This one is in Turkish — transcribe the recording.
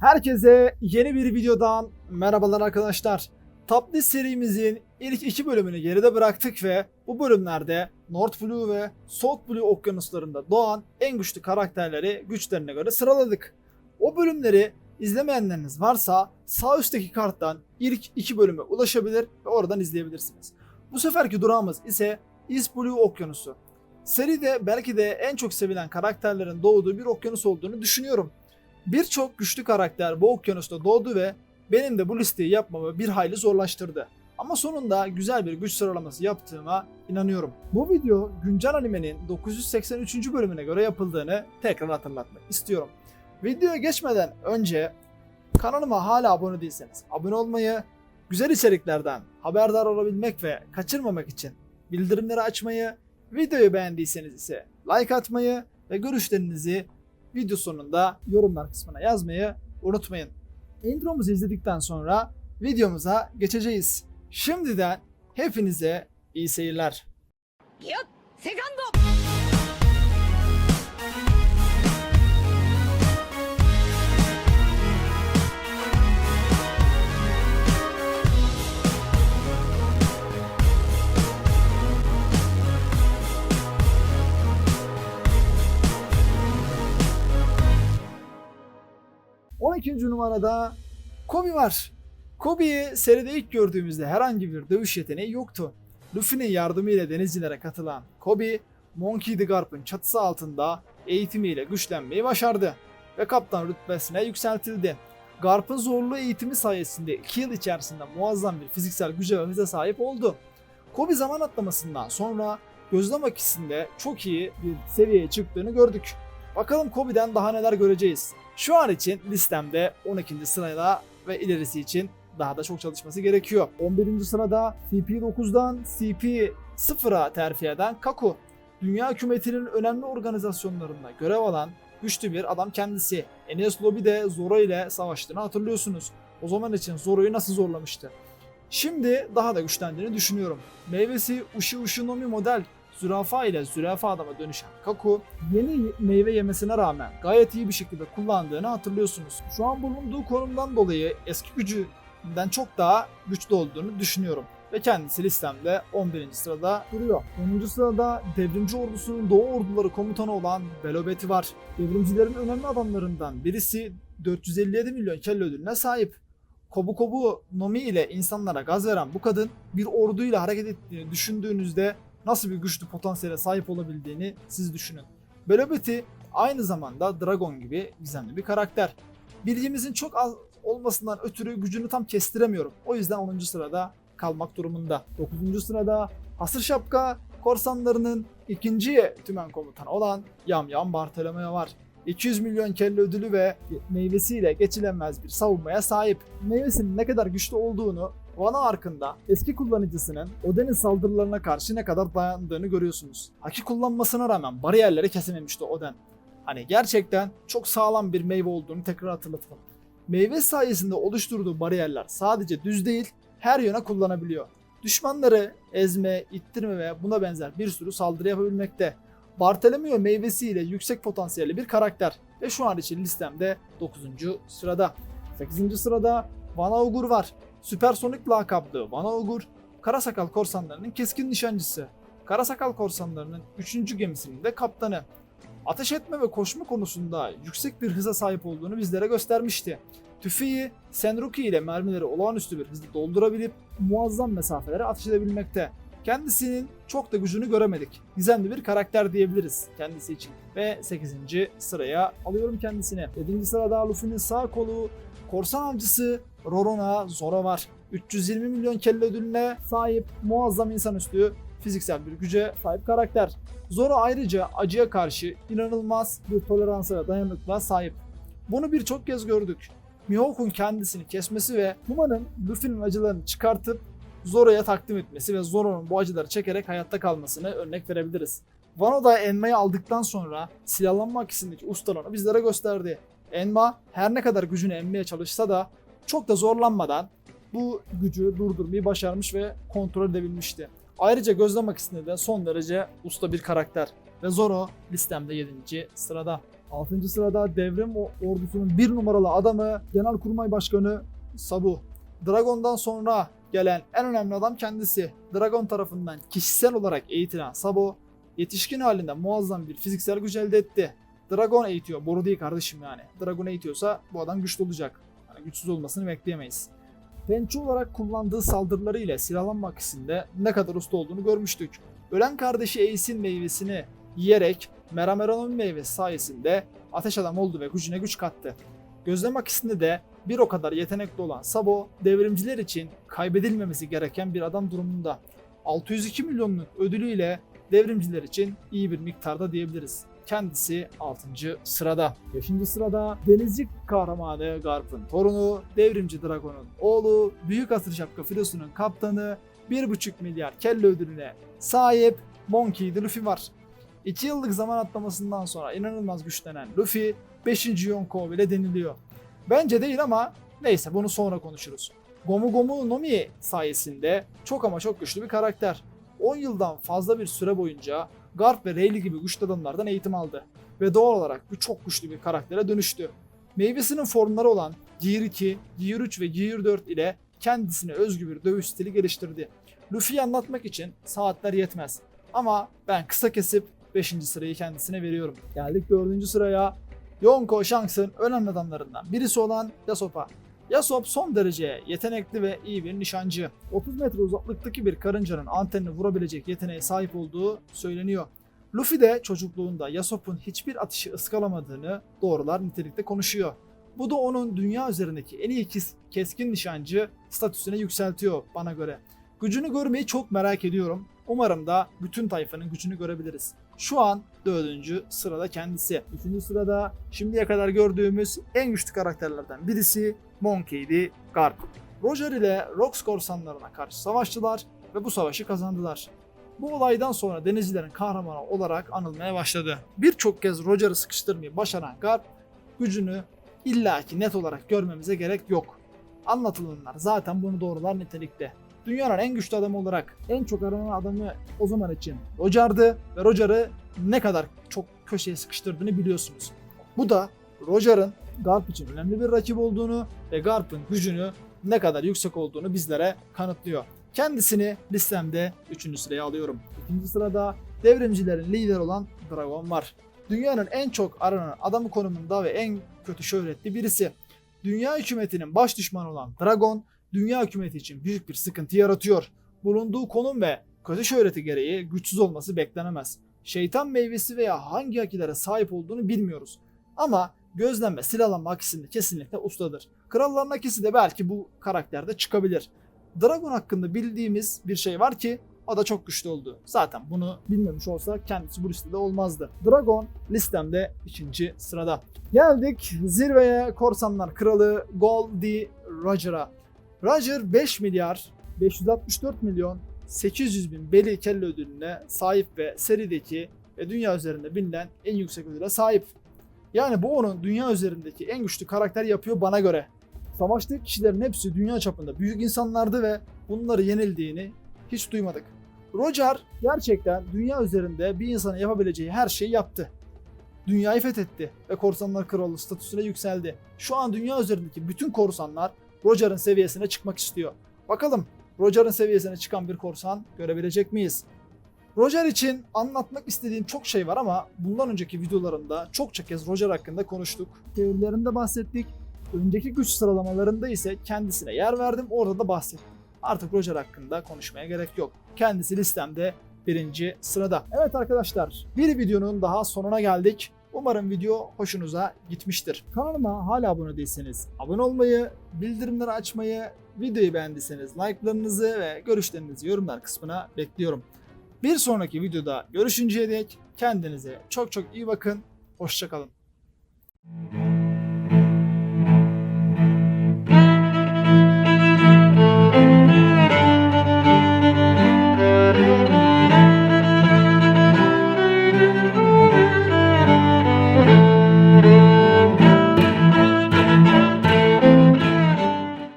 Herkese yeni bir videodan merhabalar arkadaşlar. Top serimizin ilk iki bölümünü geride bıraktık ve bu bölümlerde North Blue ve South Blue okyanuslarında doğan en güçlü karakterleri güçlerine göre sıraladık. O bölümleri izlemeyenleriniz varsa sağ üstteki karttan ilk iki bölüme ulaşabilir ve oradan izleyebilirsiniz. Bu seferki durağımız ise East Blue Okyanusu. Seride belki de en çok sevilen karakterlerin doğduğu bir okyanus olduğunu düşünüyorum. Birçok güçlü karakter bu okyanusta doğdu ve benim de bu listeyi yapmamı bir hayli zorlaştırdı. Ama sonunda güzel bir güç sıralaması yaptığıma inanıyorum. Bu video güncel animenin 983. bölümüne göre yapıldığını tekrar hatırlatmak istiyorum. Videoya geçmeden önce kanalıma hala abone değilseniz abone olmayı, güzel içeriklerden haberdar olabilmek ve kaçırmamak için bildirimleri açmayı, videoyu beğendiyseniz ise like atmayı ve görüşlerinizi video sonunda yorumlar kısmına yazmayı unutmayın. Intromuzu izledikten sonra videomuza geçeceğiz. Şimdiden hepinize iyi seyirler. Yok, sekando. 11. numarada Kobe var. Kobe'yi seride ilk gördüğümüzde herhangi bir dövüş yeteneği yoktu. Luffy'nin yardımıyla denizcilere katılan Kobe, Monkey D. Garp'ın çatısı altında eğitimiyle güçlenmeyi başardı ve kaptan rütbesine yükseltildi. Garp'ın zorlu eğitimi sayesinde 2 yıl içerisinde muazzam bir fiziksel güce ve hıza sahip oldu. Kobe zaman atlamasından sonra gözlem akisinde çok iyi bir seviyeye çıktığını gördük. Bakalım Kobe'den daha neler göreceğiz. Şu an için listemde 12. sırada ve ilerisi için daha da çok çalışması gerekiyor. 11. sırada CP9'dan CP0'a terfi eden Kaku. Dünya hükümetinin önemli organizasyonlarında görev alan güçlü bir adam kendisi. Enies Lobby de Zoro ile savaştığını hatırlıyorsunuz. O zaman için Zoro'yu nasıl zorlamıştı? Şimdi daha da güçlendiğini düşünüyorum. Meyvesi Ushi Ushinomi model zürafa ile zürafa adama dönüşen Kaku yeni meyve yemesine rağmen gayet iyi bir şekilde kullandığını hatırlıyorsunuz. Şu an bulunduğu konumdan dolayı eski gücünden çok daha güçlü olduğunu düşünüyorum. Ve kendisi listemde 11. sırada duruyor. 10. sırada devrimci ordusunun Doğu orduları komutanı olan Belobeti var. Devrimcilerin önemli adamlarından birisi 457 milyon kelle ödülüne sahip. Kobu Kobu Nomi ile insanlara gaz veren bu kadın bir orduyla hareket ettiğini düşündüğünüzde nasıl bir güçlü potansiyele sahip olabildiğini siz düşünün. Belobeti aynı zamanda Dragon gibi gizemli bir karakter. Bilgimizin çok az olmasından ötürü gücünü tam kestiremiyorum. O yüzden 10. sırada kalmak durumunda. 9. sırada Hasır Şapka korsanlarının ikinci tümen komutanı olan Yam Yam Bartolomeo var. 200 milyon kelle ödülü ve meyvesiyle geçilemez bir savunmaya sahip. Meyvesinin ne kadar güçlü olduğunu Vana Ark'ında eski kullanıcısının Oden'in saldırılarına karşı ne kadar dayandığını görüyorsunuz. Haki kullanmasına rağmen bariyerleri kesememişti Oden. Hani gerçekten çok sağlam bir meyve olduğunu tekrar hatırlatalım. Meyve sayesinde oluşturduğu bariyerler sadece düz değil, her yöne kullanabiliyor. Düşmanları ezme, ittirme ve buna benzer bir sürü saldırı yapabilmekte. Bartolomeo meyvesiyle yüksek potansiyelli bir karakter ve şu an için listemde 9. sırada. 8. sırada Van Augur var. Süpersonik lakaplı Van Augur, Karasakal korsanlarının keskin nişancısı. Karasakal korsanlarının 3. gemisinin de kaptanı. Ateş etme ve koşma konusunda yüksek bir hıza sahip olduğunu bizlere göstermişti. Tüfeği Senruki ile mermileri olağanüstü bir hızla doldurabilip muazzam mesafelere ateş edebilmekte. Kendisinin çok da gücünü göremedik. Gizemli bir karakter diyebiliriz kendisi için. Ve 8. sıraya alıyorum kendisini. 7. sırada Luffy'nin sağ kolu korsan avcısı Rorona Zoro var. 320 milyon kelle ödülüne sahip muazzam insanüstü fiziksel bir güce sahip karakter. Zoro ayrıca acıya karşı inanılmaz bir toleransa ve dayanıklılığa sahip. Bunu birçok kez gördük. Mihawk'un kendisini kesmesi ve Huma'nın Luffy'nin acılarını çıkartıp Zoro'ya takdim etmesi ve Zoro'nun bu acıları çekerek hayatta kalmasını örnek verebiliriz. Wano da aldıktan sonra silahlanma akisindeki ustalığını bizlere gösterdi. Enma her ne kadar gücünü emmeye çalışsa da çok da zorlanmadan bu gücü durdurmayı başarmış ve kontrol edebilmişti. Ayrıca gözlem akisinde de son derece usta bir karakter ve Zoro listemde 7. sırada. 6. sırada devrim ordusunun bir numaralı adamı Genelkurmay Başkanı Sabu. Dragon'dan sonra gelen en önemli adam kendisi. Dragon tarafından kişisel olarak eğitilen Sabo yetişkin halinde muazzam bir fiziksel güç elde etti. Dragon eğitiyor. Boru değil kardeşim yani. Dragon eğitiyorsa bu adam güçlü olacak. Yani güçsüz olmasını bekleyemeyiz. Pençe olarak kullandığı saldırıları ile silahlanma akisinde ne kadar usta olduğunu görmüştük. Ölen kardeşi Ace'in meyvesini yiyerek Merameron'un meyvesi sayesinde ateş adam oldu ve gücüne güç kattı. Gözlem akisinde de bir o kadar yetenekli olan Sabo, devrimciler için kaybedilmemesi gereken bir adam durumunda. 602 milyonluk ödülüyle devrimciler için iyi bir miktarda diyebiliriz. Kendisi 6. sırada. 5. sırada denizci kahramanı Garp'ın torunu, devrimci Dragon'un oğlu, Büyük Asır Şapka filosunun kaptanı, 1,5 milyar kelle ödülüne sahip Monkey D. Luffy var. 2 yıllık zaman atlamasından sonra inanılmaz güçlenen Luffy 5. Yonko bile deniliyor. Bence değil ama neyse bunu sonra konuşuruz. Gomu Gomu no Mi sayesinde çok ama çok güçlü bir karakter. 10 yıldan fazla bir süre boyunca Garp ve Rayleigh gibi güçlü adamlardan eğitim aldı. Ve doğal olarak bu çok güçlü bir karaktere dönüştü. Meyvesinin formları olan Gear 2, Gear 3 ve Gear 4 ile kendisine özgü bir dövüş stili geliştirdi. Luffy'yi anlatmak için saatler yetmez. Ama ben kısa kesip 5. sırayı kendisine veriyorum. Geldik 4. sıraya. Yonko Shanks'ın önemli adamlarından birisi olan Yasop'a. Yasop son derece yetenekli ve iyi bir nişancı. 30 metre uzaklıktaki bir karıncanın antenini vurabilecek yeteneğe sahip olduğu söyleniyor. Luffy de çocukluğunda Yasop'un hiçbir atışı ıskalamadığını doğrular nitelikte konuşuyor. Bu da onun dünya üzerindeki en iyi kes- keskin nişancı statüsüne yükseltiyor bana göre. Gücünü görmeyi çok merak ediyorum. Umarım da bütün tayfanın gücünü görebiliriz. Şu an dördüncü sırada kendisi. Üçüncü sırada şimdiye kadar gördüğümüz en güçlü karakterlerden birisi Monkey D. Garp. Roger ile Rox korsanlarına karşı savaştılar ve bu savaşı kazandılar. Bu olaydan sonra denizcilerin kahramanı olarak anılmaya başladı. Birçok kez Roger'ı sıkıştırmayı başaran Garp, gücünü illaki net olarak görmemize gerek yok. Anlatılanlar zaten bunu doğrular nitelikte. Dünyanın en güçlü adamı olarak en çok aranan adamı o zaman için Roger'dı ve Roger'ı ne kadar çok köşeye sıkıştırdığını biliyorsunuz. Bu da Roger'ın Garp için önemli bir rakip olduğunu ve Garp'ın gücünü ne kadar yüksek olduğunu bizlere kanıtlıyor. Kendisini listemde 3. sıraya alıyorum. 2. sırada devrimcilerin lideri olan Dragon var. Dünyanın en çok aranan adamı konumunda ve en kötü şöhretli birisi. Dünya hükümetinin baş düşmanı olan Dragon, dünya hükümeti için büyük bir sıkıntı yaratıyor. Bulunduğu konum ve kötü şöhreti gereği güçsüz olması beklenemez. Şeytan meyvesi veya hangi akilere sahip olduğunu bilmiyoruz. Ama gözlem ve silahlanma akisinde kesinlikle ustadır. Kralların akisi de belki bu karakterde çıkabilir. Dragon hakkında bildiğimiz bir şey var ki o da çok güçlü oldu. Zaten bunu bilmemiş olsa kendisi bu listede olmazdı. Dragon listemde ikinci sırada. Geldik zirveye korsanlar kralı Goldie Roger'a. Roger 5 milyar 564 milyon 800 bin beli kelle ödülüne sahip ve serideki ve dünya üzerinde bilinen en yüksek ödüle sahip. Yani bu onun dünya üzerindeki en güçlü karakter yapıyor bana göre. Savaştığı kişilerin hepsi dünya çapında büyük insanlardı ve bunları yenildiğini hiç duymadık. Roger gerçekten dünya üzerinde bir insanın yapabileceği her şeyi yaptı. Dünyayı fethetti ve korsanlar kralı statüsüne yükseldi. Şu an dünya üzerindeki bütün korsanlar Roger'ın seviyesine çıkmak istiyor. Bakalım Roger'ın seviyesine çıkan bir korsan görebilecek miyiz? Roger için anlatmak istediğim çok şey var ama bundan önceki videolarımda çokça kez Roger hakkında konuştuk. Teorilerinde bahsettik. Önceki güç sıralamalarında ise kendisine yer verdim. Orada da bahsettim. Artık Roger hakkında konuşmaya gerek yok. Kendisi listemde birinci sırada. Evet arkadaşlar bir videonun daha sonuna geldik. Umarım video hoşunuza gitmiştir. Kanalıma hala abone değilseniz abone olmayı, bildirimleri açmayı, videoyu beğendiyseniz like'larınızı ve görüşlerinizi yorumlar kısmına bekliyorum. Bir sonraki videoda görüşünceye dek kendinize çok çok iyi bakın. Hoşçakalın.